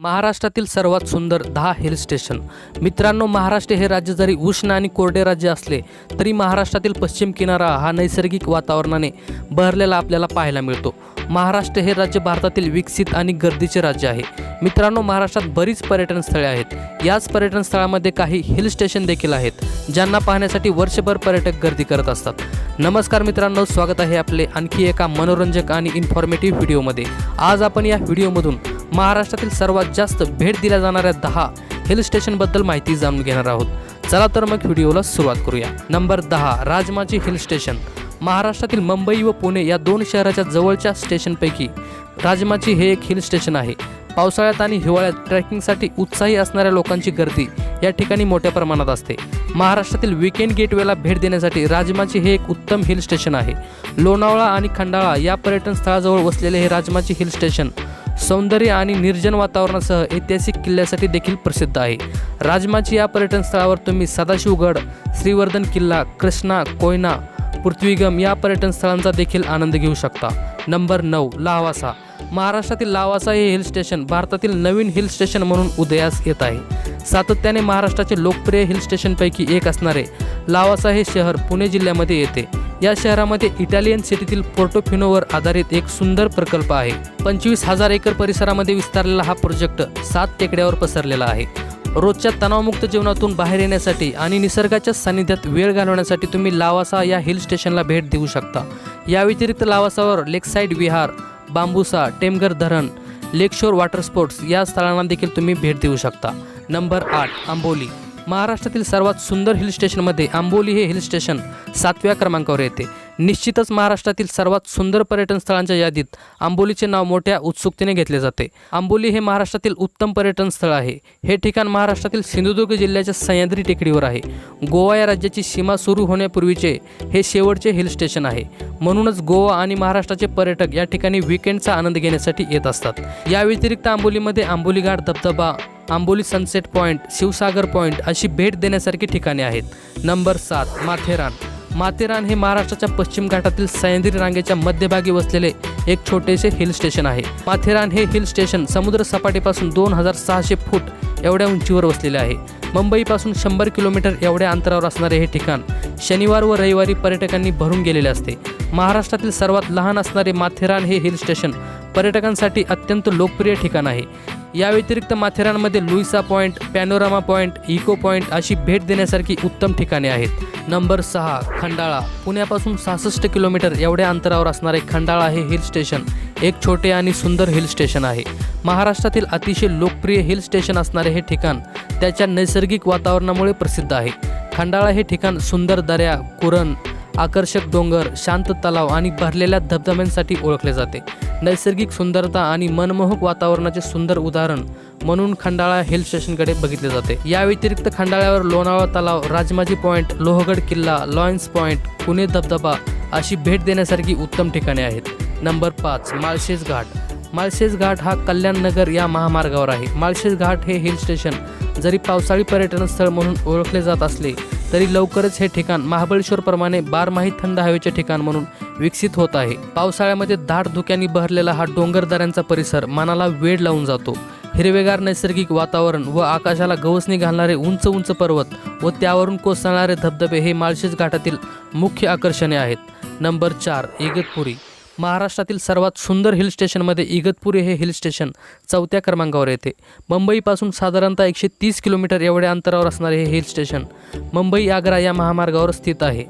महाराष्ट्रातील सर्वात सुंदर दहा हिल स्टेशन. मित्रांनो महाराष्ट्र हे राज्य जरी उष्ण आणि कोरडे राज्य असले तरी महाराष्ट्रातील पश्चिम किनारा हा नैसर्गिक वातावरणाने बहरलेला आपल्याला पाहायला मिळतो. महाराष्ट्र हे राज्य भारतातील विकसित आणि गर्दीचे राज्य आहे. मित्रांनो महाराष्ट्रात बरीच पर्यटन स्थळे आहेत. याच पर्यटन स्थळामध्ये काही हिल स्टेशन देखील आहेत ज्यांना पाहण्यासाठी वर्षभर पर्यटक गर्दी करत असतात. नमस्कार मित्रांनो स्वागत आहे आपले आणखी एका मनोरंजक आणि इन्फॉर्मेटिव्ह व्हिडिओमध्ये आज आपण या व्हिडिओमधून महाराष्ट्रातील सर्वात जास्त भेट दिल्या जाणाऱ्या दहा हिल स्टेशनबद्दल माहिती जाणून घेणार आहोत. चला तर मग व्हिडिओला सुरुवात करूया. नंबर दहा राजमाची हिल स्टेशन. महाराष्ट्रातील मुंबई व पुणे या दोन शहराच्या जवळच्या स्टेशनपैकी राजमाची हे एक हिल स्टेशन आहे. पावसाळ्यात आणि हिवाळ्यात ट्रेकिंगसाठी उत्साही असणाऱ्या लोकांची गर्दी या ठिकाणी मोठ्या प्रमाणात असते. महाराष्ट्रातील विकेंड गेटवेला भेट देण्यासाठी राजमाची हे एक उत्तम हिल स्टेशन आहे. लोणावळा आणि खंडाळा या पर्यटन स्थळाजवळ वसलेले हे राजमाची हिल स्टेशन सौंदर्य आणि निर्जन वातावरणासह ऐतिहासिक किल्ल्यासाठी देखील प्रसिद्ध आहे. राजमाची या पर्यटन स्थळावर तुम्ही सदाशिवगड श्रीवर्धन किल्ला कृष्णा कोयना पृथ्वीगम या पर्यटन स्थळांचा देखील आनंद घेऊ शकता. नंबर नऊ लावासा. महाराष्ट्रातील लावासा हे हिल स्टेशन भारतातील नवीन हिल स्टेशन म्हणून उदयास येत आहे. सातत्याने महाराष्ट्राचे लोकप्रिय हिल स्टेशनपैकी एक असणारे लावासा हे शहर पुणे जिल्ह्यामध्ये येते. या शहरामध्ये इटालियन सिटीतील पोर्टोफिनोवर आधारित एक सुंदर प्रकल्प आहे. पंचवीस हजार एकर परिसरामध्ये विस्तारलेला हा प्रोजेक्ट सात टेकड्यावर पसरलेला आहे. रोजच्या तणावमुक्त जीवनातून बाहेर येण्यासाठी आणि निसर्गाच्या सानिध्यात वेळ घालवण्यासाठी तुम्ही लावासा या हिल स्टेशनला भेट देऊ शकता. या व्यतिरिक्त लावासावर लेकसाईड विहार बांबुसा टेमघर धरण लेकशोर वॉटर स्पोर्ट्स या स्थळांना देखील तुम्ही भेट देऊ शकता. नंबर आठ आंबोली. महाराष्ट्रातील सर्वात सुंदर हिल स्टेशनमध्ये आंबोली हे हिल स्टेशन सातव्या क्रमांकावर येते. निश्चितच महाराष्ट्रातील सर्वात सुंदर पर्यटन स्थळांच्या यादीत आंबोलीचे नाव मोठ्या उत्सुकतेने घेतले जाते. आंबोली हे महाराष्ट्रातील उत्तम पर्यटन स्थळ आहे. हे ठिकाण महाराष्ट्रातील सिंधुदुर्ग जिल्ह्याच्या सह्याद्री टेकडीवर आहे. गोवा या राज्याची सीमा सुरू होण्यापूर्वीचे हे शेवटचे हिल स्टेशन आहे. म्हणूनच गोवा आणि महाराष्ट्राचे पर्यटक या ठिकाणी विकेंडचा आनंद घेण्यासाठी येत असतात. या व्यतिरिक्त आंबोलीमध्ये आंबोली घाट धबधबा Amboli sunset point Shivsagar point अशी भेट देण्यासारखी ठिकाणे आहेत. नंबर सात माथेरान. माथेरान हे महाराष्ट्राच्या पश्चिम घाटातील सह्याद्री रांगेच्या मध्यभागी वसलेले एक छोटेसे हिल स्टेशन आहे. माथेरान हे हिल स्टेशन समुद्र सपाटीपासून दोन हजार सहाशे फूट एवढ्या उंचीवर वसलेले आहे. मुंबईपासून शंभर किलोमीटर एवढ्या अंतरावर असणारे हे ठिकाण शनिवार व रविवारी पर्यटकांनी भरून गेलेले असते. महाराष्ट्रातील सर्वात लहान असणारे माथेरान हे हिल स्टेशन पर्यटकांसाठी अत्यंत लोकप्रिय ठिकाण आहे. या व्यतिरिक्त माथेरानमध्ये Louisa point panorama point echo point अशी भेट देण्यासारखी उत्तम ठिकाणे आहेत. नंबर सहा खंडाळा. पुण्यापासून सहासष्ट किलोमीटर एवढ्या अंतरावर असणारे खंडाळा हे हिल स्टेशन एक छोटे आणि सुंदर हिल स्टेशन आहे. महाराष्ट्रातील अतिशय लोकप्रिय हिल स्टेशन असणारे हे ठिकाण त्याच्या नैसर्गिक वातावरणामुळे प्रसिद्ध आहे. खंडाळा हे ठिकाण सुंदर दऱ्या कुरण आकर्षक डोंगर शांत तलाव आणि भरलेल्या धबधब्यांसाठी ओळखले जाते. नैसर्गिक सुंदरता आणि मनमोहक वातावरणाचे सुंदर उदाहरण म्हणून खंडाळा हिल स्टेशनकडे बघितले जाते. या व्यतिरिक्त खंडाळ्यावर लोणावळा तलाव राजमाजी पॉईंट लोहगड किल्ला लॉयन्स पॉईंट पुणे धबधबा अशी भेट देण्यासारखी उत्तम ठिकाणे आहेत. नंबर पाच माळशेज घाट. माळशेज घाट हा कल्याणनगर या महामार्गावर आहे. माळशेज घाट हे हिल स्टेशन जरी पावसाळी पर्यटन स्थळ म्हणून ओळखले जात असले तरी लवकरच हे ठिकाण महाबळेश्वरप्रमाणे बारमाही थंड हवेचे ठिकाण म्हणून विकसित होत आहे. पावसाळ्यामध्ये दाट धुक्यांनी बहरलेला हा डोंगरदऱ्यांचा परिसर मनाला वेड लावून जातो. हिरवेगार नैसर्गिक वातावरण व आकाशाला गवसणी घालणारे उंच उंच पर्वत व त्यावरून कोसळणारे धबधबे हे माळशेज घाटातील मुख्य आकर्षणे आहेत. नंबर चार इगतपुरी. महाराष्ट्रातील सर्वात सुंदर हिल स्टेशनमध्ये इगतपुरी हे हिल स्टेशन चौथ्या क्रमांकावर येते. मुंबईपासून साधारणतः एकशे तीस किलोमीटर एवढ्या अंतरावर असणारे हे हिल स्टेशन मुंबई आग्रा या महामार्गावर स्थित आहे.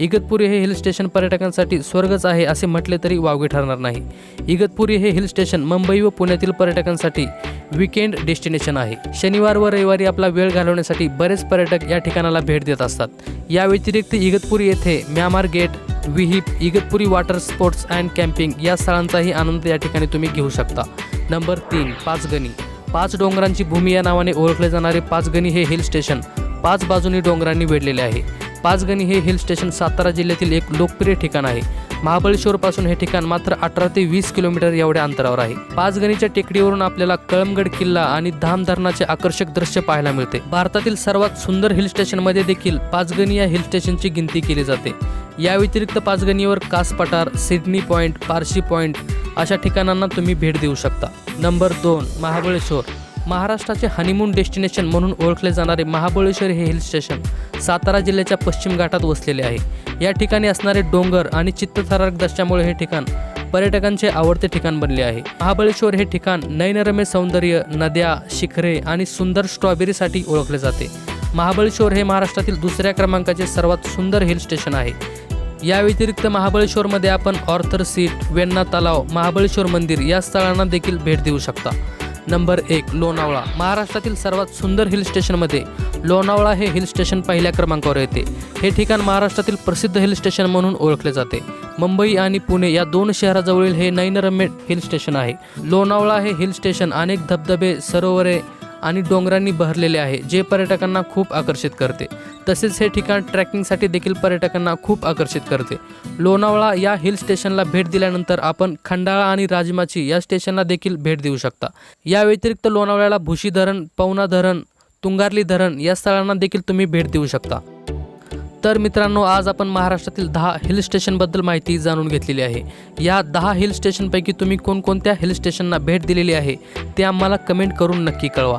इगतपुरी हे हिल स्टेशन पर्यटकांसाठी स्वर्गच आहे असे म्हटले तरी वावगे ठरणार नाही. इगतपुरी हे हिल स्टेशन मुंबई व पुण्यातील पर्यटकांसाठी विकेंड डेस्टिनेशन आहे. शनिवार व रविवारी आपला वेळ घालवण्यासाठी बरेच पर्यटक या ठिकाणाला भेट देत असतात. या व्यतिरिक्त इगतपुरी येथे Myanmar gate विहीप Igatpuri water sports and camping या स्थळांचाही आनंद या ठिकाणी तुम्ही घेऊ शकता. नंबर तीन पाचगणी. पाच डोंगरांची भूमी या नावाने ओळखले जाणारे पाचगणी हे हिल स्टेशन. पाच बाजूनी डोंगरांनी वेढलेले आहे. पाचगणी हे हिल स्टेशन सातारा जिल्ह्यातील एक लोकप्रिय ठिकाण आहे. महाबळेश्वरपासून हे ठिकाण मात्र अठरा ते वीस किलोमीटर एवढ्या अंतरावर आहे. पाचगणीच्या टेकडीवरून आपल्याला कळमगड किल्ला आणि धाम धरणाचे आकर्षक दृश्य पाहायला मिळते. भारतातील सर्वात सुंदर हिल स्टेशनमध्ये देखील पाचगणी या हिल स्टेशनची गिनती केली जाते. या व्यतिरिक्त पाचगणीवर कास पठार सिडनी पॉईंट पारशी पॉईंट अशा ठिकाणांना तुम्ही भेट देऊ शकता. नंबर दोन महाबळेश्वर. महाराष्ट्राचे हनीमून डेस्टिनेशन म्हणून ओळखले जाणारे महाबळेश्वर हे हिल स्टेशन सातारा जिल्ह्याच्या पश्चिम घाटात वसलेले आहे. या ठिकाणी असणारे डोंगर आणि चित्तथरारक दृश्यामुळे हे ठिकाण पर्यटकांचे आवडते ठिकाण बनले आहे. महाबळेश्वर हे ठिकाण नैनरम्य सौंदर्य नद्या शिखरे आणि सुंदर स्ट्रॉबेरीसाठी ओळखले जाते. महाबळेश्वर हे महाराष्ट्रातील दुसऱ्या क्रमांकाचे सर्वात सुंदर हिल स्टेशन आहे. या व्यतिरिक्त महाबळेश्वरमध्ये आपण ऑर्थर सीट वेण्णा तलाव महाबळेश्वर मंदिर या स्थळांना देखील भेट देऊ शकता. नंबर एक लोणावळा. महाराष्ट्रातील सर्वात सुंदर हिल स्टेशनमध्ये लोणावळा हे हिल स्टेशन पहिल्या क्रमांकावर येते. हे ठिकाण महाराष्ट्रातील प्रसिद्ध हिल स्टेशन म्हणून ओळखले जाते. मुंबई आणि पुणे या दोन शहराजवळील हे नैनरम्य हिल स्टेशन आहे. लोणावळा हे हिल स्टेशन अनेक धबधबे सरोवरे आणि डोंगरांनी बहरलेले आहे जे पर्यटकांना खूप आकर्षित करते. तसेच हे ठिकाण ट्रॅकिंगसाठी देखील पर्यटकांना खूप आकर्षित करते. लोणावळा या हिल स्टेशनला भेट दिल्यानंतर आपण खंडाळा आणि राजमाची या स्टेशनला देखील भेट देऊ शकता. या व्यतिरिक्त लोणावळ्याला भुशी धरण पवना धरण तुंगारली धरण या स्थळांना देखील तुम्ही भेट देऊ शकता. तर मित्रांनो आज आपण महाराष्ट्रातील दहा हिल स्टेशनबद्दल माहिती जाणून घेतलेली आहे. या दहा हिल स्टेशनपैकी तुम्ही कोणकोणत्या हिल स्टेशनना भेट दिलेली आहे ते आम्हाला कमेंट करून नक्की कळवा.